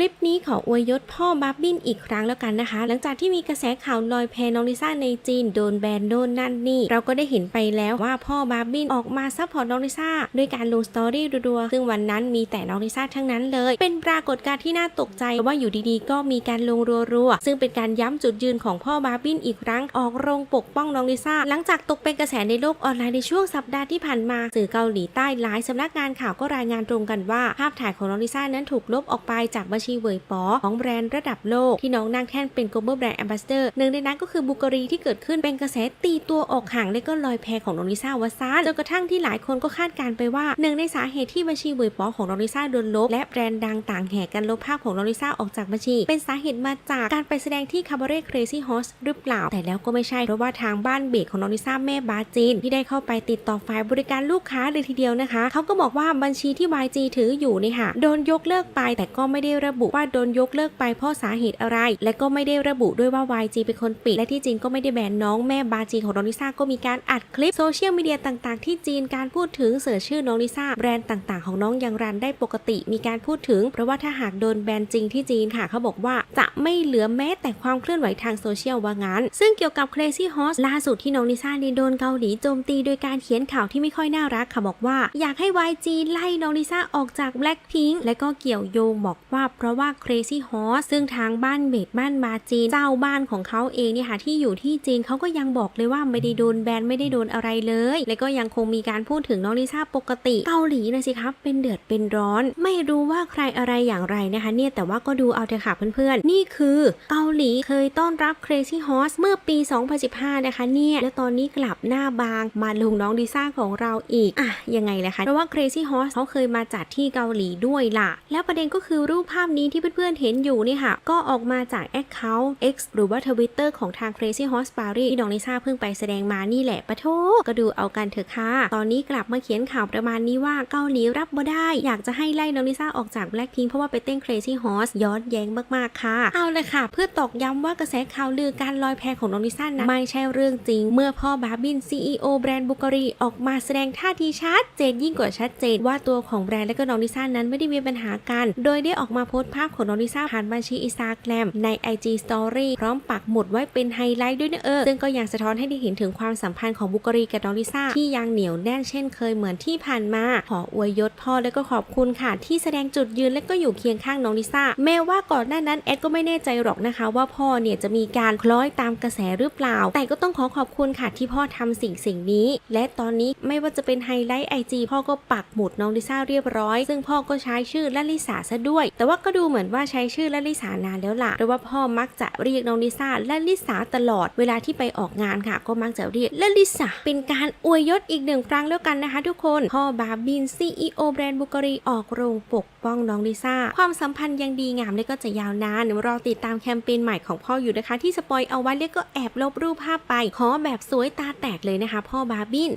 คลิปนี้ขออวยยศพ่อบาร์บินอีกครั้งแล้วกันนะคะ หลังจากที่มีกระแสข่าวลอยแพน้องลิซ่าในจีนโดนแบนโน่นนั่นนี่ เราก็ได้เห็นไปแล้วว่าพ่อบาร์บินออกมาซัพพอร์ตน้องลิซ่าด้วยการลงสตอรี่รัวๆซึ่งวันนั้นมีแต่น้องลิซ่าทั้งนั้นเลย เป็นปรากฏการณ์ที่น่าตกใจว่าอยู่ดีๆ ก็มีการลงรัวๆซึ่งเป็นการย้ำจุดยืนของพ่อบาร์บินอีกครั้งออกโรงปกป้องน้องลิซ่าหลังจากตกเป็นกระแสในโลกออนไลน์ในช่วงสัปดาห์ที่ผ่านมาสื่อเกาหลีใต้หลายสำนักงานข่าวก็รายงานตรงกันว่าภาพถ่ายของน้องลิซ่านั้นถูกลบออกไปจากบัญชีเวยป๋อของแบรนด์ระดับโลก ที่น้องนั่งแท่นเป็น global brand ambassador หนึ่งในนั้นก็คือบุกรีที่เกิดขึ้นเป็นกระแสตีตัวออกห่างและก็ลอยแพของน้องลิซ่าวาซานจนกระทั่งที่หลายคนก็คาดการไปว่าหนึ่งในสาเหตุที่บัญชีเวยป๋อของน้องลิซ่าโดนลบ และแบรนด์ดังต่างแห่กันลบภาพของน้องลิซ่าออกจากบัญชี เป็นสาเหตุมาจากการไปแสดงที่คาบาเร่ Crazy Horse หรือเปล่า แต่แล้วก็ไม่ใช่เพราะว่าทางบ้านเบสของน้องลิซ่าแม่บาจินที่ได้เข้าไปติดต่อฝ่ายบริการลูกค้าเลยทีเดียวนะคะเขาก็บอกว่าบัญชีที่ YG ถืออยู่เนี่ยค่ะโดนยกเลิกไปแต่ก็ไม่ได้ระบุว่าโดนยกเลิกไปเพราะสาเหตุอะไร และก็ไม่ได้ระบุด้วยว่า YG เป็นคนปิด และที่จริงก็ไม่ได้แบนน้องแม่บาจีของน้องลิซ่าก็มีการอัดคลิปโซเชียลมีเดียต่างๆ ที่จีนการพูดถึงเสิร์ชชื่อน้องลิซ่าแบรนด์ต่างๆ ของน้องยังรันได้ปกติมีการพูดถึง เพราะว่าถ้าหากโดนแบนจริงที่จีนค่ะเขาบอกว่าจะไม่เหลือแม้แต่ความเคลื่อนไหวทางโซเชียลว่างั้น ซึ่งเกี่ยวกับ Crazy Horse ล่าสุดที่น้องลิซ่าเนี่ยโดนเกาหลีโจมตีโดยการเขียนข่าวที่ไม่ค่อยน่ารักค่ะบอกว่า อยากให้ YG ไล่น้องลิซ่าออกจาก Blackpink และก็เกี่ยวโยงบอกว่าเพราะว่า Crazy Horse ซึ่งทางบ้านเบดบ้านมาจีนเจ้าบ้านของเขาเองเนี่ยค่ะที่อยู่ที่จีนเขาก็ยังบอกเลยว่าไม่ได้โดนแบนไม่ได้โดนอะไรเลย และก็ยังคงมีการพูดถึงน้องลิซ่าปกติเกาหลีนะสิครับเป็นเดือดเป็นร้อน ไม่รู้ว่าใครอะไรอย่างไรนะคะเนี่ยแต่ว่าก็ดูเอาเถอะค่ะเพื่อนๆ นี่คือเกาหลีเคยต้อนรับ Crazy Horse เมื่อปี 2015 นะคะเนี่ยและตอนนี้กลับหน้าบางมาลงน้องลิซ่าของเราอีกอะยังไงล่ะคะเพราะว่า Crazy Horse เขาเคยมาจัดที่เกาหลีด้วยล่ะ แล้วประเด็นก็คือรูปภาพนี้ที่เพื่อนๆเห็นอยู่นี่ค่ะ ก็ออกมาจาก Account X หรือว่า Twitter ของทาง Crazy Horse Paris ที่น้องลิซ่าเพิ่งไปแสดงมานี่แหละปะโทก็ดูเอากันเถอะค่ะ ตอนนี้กลับมาเขียนข่าวประมาณนี้ว่าเกาหลีรับบ่ได้ อยากจะให้ไล่น้องลิซ่าออกจาก Blackpink เพราะว่าไปเต้น Crazy Horse ย้อนแย้งมากๆค่ะ เอาเลยค่ะ เพื่อตอกย้ำว่ากระแสข่าวลือการลอยแพของน้องลิซ่านะไม่ใช่เรื่องจริง เมื่อพ่อบาบิน CEO แบรนด์บุกรีออกมาแสดงท่าทีชัดเจนยิ่งกว่าชัดเจนว่าตัวของแบรนด์และก็น้องลิซ่านั้นไม่ได้มีปัญหากัน โดยได้ออกมาโพสต์ภาพของน้องลิซ่าผ่านบัญชีอินสตาแกรมใน IG Story พร้อมปักหมุดไว้เป็นไฮไลท์ด้วยนะเออ ซึ่งก็ยังสะท้อนให้ได้เห็นถึงความสัมพันธ์ของบุกรีกับน้องลิซ่าที่ยังเหนียวแน่นเช่นเคยเหมือนที่ผ่านมา ขออวยยศพ่อและก็ขอบคุณค่ะ ที่แสดงจุดยืนและก็อยู่เคียงข้างน้องลิซ่า แม้ว่าก่อนหน้านั้นแอดก็ไม่แน่ใจหรอกนะคะ ว่าพ่อเนี่ยจะมีการคล้อยตามกระแสหรือเปล่า แต่ก็ต้องขอขอบคุณค่ะที่พ่อทำสิ่งสิ่งนี้ และตอนนี้ไม่ว่าจะเป็นไฮไลท์ไอจีพ่อก็ปักหมุดน้องลิซ่าเรียบร้อย ซึ่งพ่อก็ใช้ชื่อละลิสาซะด้วย แต่ว่าก็ดูเหมือนว่าใช้ชื่อละลิสานานแล้วล่ะเพราะว่าพ่อมักจะเรียกน้องลิซ่าละลิสาตลอดเวลาที่ไปออกงานค่ะ ก็มักจะเรียกละลิสาเป็นการอวยยศอีกหนึ่งครั้งแล้วกันนะคะ ทุกคนพ่อบาบิน CEO แบรนด์บุกรีออกโรงปกป้องน้องลิซ่าความสัมพันธ์ยังดีงามและก็จะยาวนานรอติดตามแคมเปญใหม่ของพ่ออยู่นะคะ ที่สปอยเอาไว้แล้วก็แอบลบรูปภาพไปขอแบบสวยตาแตกเลยนะคะ พ่อบาบิน